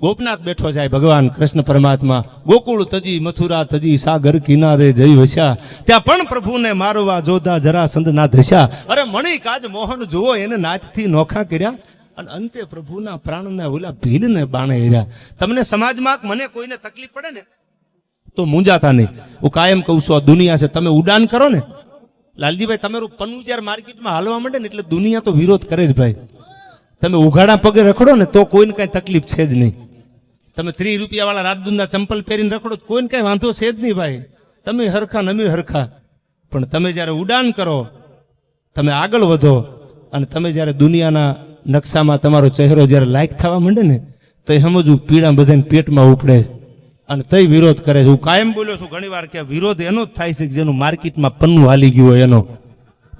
ગોપનાથ બેઠો જાય ભગવાન કૃષ્ણ પરમાત્મા. ગોકુળ તજી, મથુરા તજી, સાગર કિનારે જઈ વસ્યા. ત્યાં પણ પ્રભુને મારવા જોધા જરા સંત ના ધસ્યા અરે મણિ કાજ મોહન જુઓ, એને નાચથી નોખા કર્યા. અને અંતે પ્રભુના પ્રાણને ઓલા ભીલને બાણે હેર્યા. તમને સમાજમાં મને કોઈને તકલીફ પડે ને? તો મૂંઝાતા નહીં. હું કાયમ કહું છું, આ દુનિયા છે, તમે ઉડાન કરો ને. લાલજીભાઈ, તમારું પન્નું જ્યારે માર્કેટમાં હાલવા માંડે ને એટલે દુનિયા તો વિરોધ કરે જ ભાઈ. તમે ઉઘાડા પગે રખડો ને તો કોઈને કાંઈ તકલીફ છે જ નહીં. તમે ત્રીસ રૂપિયાવાળા રાજદૂતના ચંપલ પહેરીને રખડો કોઈને કાંઈ વાંધો છે જ નહીં ભાઈ. તમે હરખા નમે હરખા. પણ તમે જ્યારે ઉડાન કરો, તમે આગળ વધો અને તમે જ્યારે દુનિયાના નકશામાં તમારો ચહેરો જ્યારે લાયક થવા માંડે ને, તો સમજવું પીડા બધાને પેટમાં ઉપડે છે. અને તય વિરોધ કરે છે. હું કાયમ બોલ્યો છું, ઘણીવાર કે વિરોધ એનો જ થાય છે જેનું માર્કેટમાં પન્નું હાલી ગયું હોય એનો.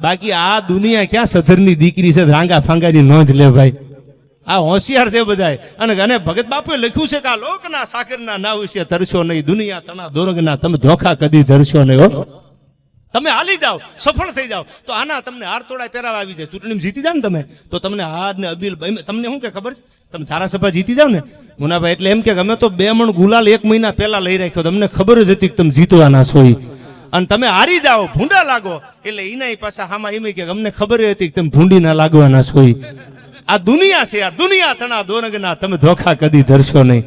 બાકી આ દુનિયા ક્યાં સધરની દીકરી છે? રાંગા ફાંગાની નોંધ લે ભાઈ. આ હોશિયાર છે બધાય. અને અને ભગત બાપુએ લખ્યું છે કે આ લોકના સાકરના ના વિશે તરશો નહીં. દુનિયા તણા દોરગના તમે ધોખા કદી ધરશો નહીં, હો. તમે હાલી જાઓ, સફળ થઈ જાઓ. તો આના તમને હાર તોડાય પહેરાવા આવી જાય. ચૂંટણીમાં જીતી જાઓ ને તમે. તો તમને હાર ને અબીલ તમને શું કે ખબર છે? તમે ધારાસભા જીતી જાવ ને? મુનાભાઈ, એટલે એમ કે અમે તો બે મણ ગુલાલ એક મહિના પહેલા લઈ રાખ્યો. તમને ખબર જ હતી કે તમે જીતવાના છો. અને તમે હારી જાઓ, ભૂંડા લાગો. એટલે એના પાછા હામાં એમ કે અમને ખબર હતી કે તમે ભૂંડી ના લાગવાના છો આ દુનિયા છે, આ દુનિયા તણા દોરંગના, તમે ધોખા કદી ધરશો નહીં.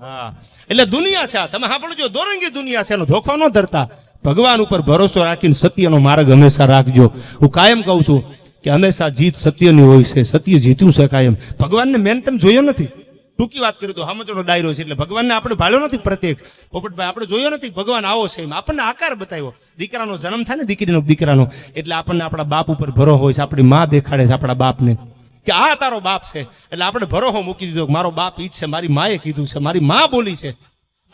હા, એટલે દુનિયા છે આ. તમે સાંભળજો, દોરંગી દુનિયા છે, એનો ધોખો ન ધરતા. ભગવાન ઉપર ભરોસો રાખીને સત્યનો માર્ગ હંમેશા રાખજો. હું કાયમ કહું છું કે હંમેશા જીત સત્યની હોય છે, સત્ય જીત્યું છે કાયમ. ભગવાનને મેન તમે જોયો નથી? ટૂંકી વાત કરી તો હામચોનો ડાયરો છે એટલે ભગવાનને આપણે ભાળ્યો નથી પ્રત્યક્ષ. પોપટભાઈ, આપણે જોયો નથી. ભગવાન આવો છે એમ. આપણને આકાર બતાવ્યો. દીકરાનો જન્મ થાય ને દીકરીનો, દીકરાનો. એટલે આપણને આપણા બાપ ઉપર ભરો હોય છે. આપણી માં દેખાડે છે આપણા બાપને. કે આ તારો બાપ છે. એટલે આપણે ભરોહો મૂકી દીધો મારો બાપ ઈ છે. મારી માએ કીધું છે. મારી મા બોલી છે.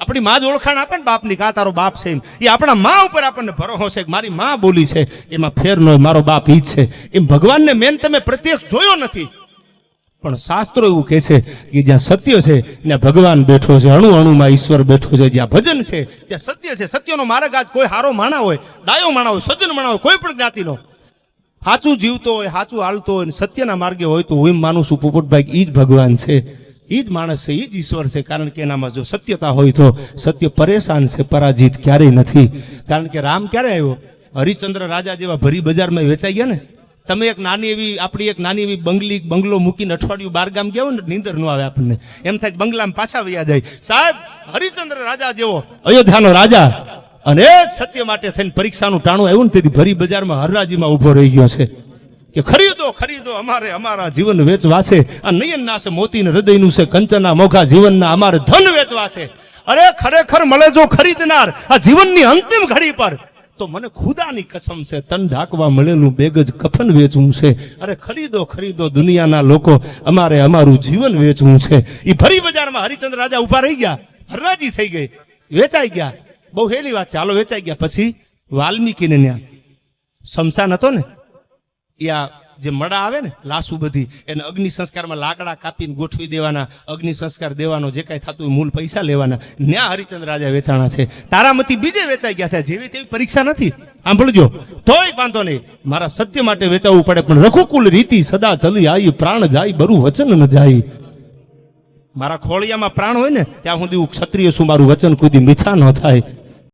આપણી માં જ ઓળખાણ આપે ને બાપની કે તારો બાપ છે એમ. એ આપણા માં ઉપર આપણને ભરોહો છે મારી માં બોલી છે. એમાં ફેર નો મારો બાપ ઈ છે. એમ ભગવાનને મેન તમે પ્રત્યક્ષ જોયો નથી. પણ શાસ્ત્રો એવું કહે છે કે જ્યાં સત્ય છે, ત્યાં ભગવાન બેઠો છે અણુ અણુમાં ઈશ્વર બેઠો છે, જ્યાં ભજન છે, જ્યાં સત્ય છે. સત્યનો માર્ગ આજ કોઈ હારો માણા હોય ડાયો માણા હોય, સજ્જન માણા હોય, કોઈ પણ જ્ઞાતિનો. સાચું જીવતો હોય સાચું હાલતો હોય સત્યના માર્ગે હોય તો હું એમ માનું છું, પોપટભાઈ એ જ ભગવાન છે. એ જ માણસ છે એ જ ઈશ્વર છે. કારણ કે એનામાં જો સત્યતા હોય તો સત્ય પરેશાન છે, પરાજિત ક્યારેય નથી. કારણ કે રામ ક્યારે આવ્યો? હરિચંદ્ર રાજા જેવા ભરી બજારમાં વેચાઈ ગયા ને? તમે એક નાની એવી, આપણી એક નાની એવી બંગલી, બંગલો મૂકીને અઠવાડિયું બારગામ ગયા ને, નીંદર ન આવે આપણને. એમ થાય બંગલામાં પાછા વયા જાય. સાહેબ, હરિચંદ્ર રાજા જેવો, અયોધ્યાનો રાજા. અને સત્ય માટે થઈને પરીક્ષાનું ટાણું આવ્યું ને, તેથી ભરી બજારમાં હરરાજીમાં ઊભો રહી ગયો છે. કે ખરીદો ખરીદો, અમારે અમારા જીવન વેચવા છે. આ નયન ના છે મોતીને હૃદયનું છે, કંચના મોઘા જીવનના અમારે ધન વેચવા છે. અરે ખરેખર મળે જો ખરીદનાર, આ જીવનની અંતિમ ઘડી પર તો મને ખુદાની કસમ છે, તન ઢાંકવા મળેલું બેગજ કફન વેચવું છે. અરે ખરીદો ખરીદો, દુનિયાના લોકો અમારે અમારું જીવન વેચવું છે. એ ફરી બજારમાં હરિચંદ્ર રાજા ઊભા રહી ગયા હરરાજી થઈ ગઈ, વેચાઈ ગયા. બહુ હેલી વાત ચાલો વેચાઈ ગયા. પછી વાલ્મીકીને ત્યાં, શમશાન હતો ને એ જે મડા આવે ને લાશુ બધી, એને અગ્નિ સંસ્કારમાં લાકડા કાપીને ગોઠવી દેવાના, અગ્નિ સંસ્કાર દેવાનો, જે કાંઈ થતું હોય મૂળ પૈસા લેવાના. ન્યા હરિચંદ્ર રાજા વેચાણા છે. તારામતી બીજે વેચાઈ ગયા છે. જેવી તેવી પરીક્ષા નથી. સાંભળજો. તોય વાંધો નહીં. મારા સત્ય માટે વેચાવવું પડે, પણ રઘુકુલ રીતિ સદા ચલી આવી પ્રાણ જાય, બરું વચન ન જાય. મારા ખોળિયામાં પ્રાણ હોય ને, ત્યાં સુધી હું ક્ષત્રિય છું, મારું વચન કુદી મીઠા ન થાય.